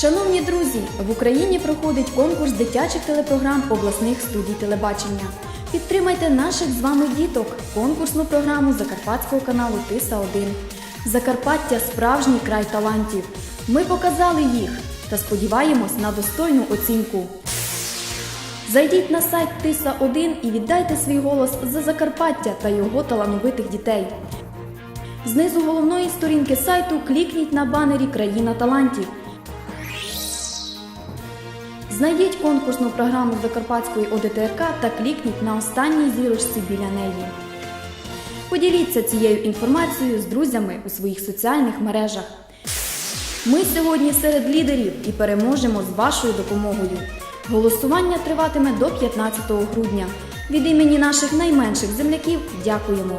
Шановні друзі, в Україні проходить конкурс дитячих телепрограм обласних студій телебачення. Підтримайте наших з вами діток, конкурсну програму Закарпатського каналу Тиса 1 Закарпаття справжній край талантів. Ми показали їх та сподіваємось на достойну оцінку. Зайдіть на сайт Тиса 1 і віддайте свій голос за Закарпаття та його талановитих дітей. Знизу головної сторінки сайту клікніть на банері Країна талантів. Знайдіть конкурсну програму Закарпатської ОДТРК та клікніть на останній зірочці біля неї. Поділіться цією інформацією з друзями у своїх соціальних мережах. Ми сьогодні серед лідерів і переможемо з вашою допомогою. Голосування триватиме до 15 грудня. Від імені наших найменших земляків дякуємо.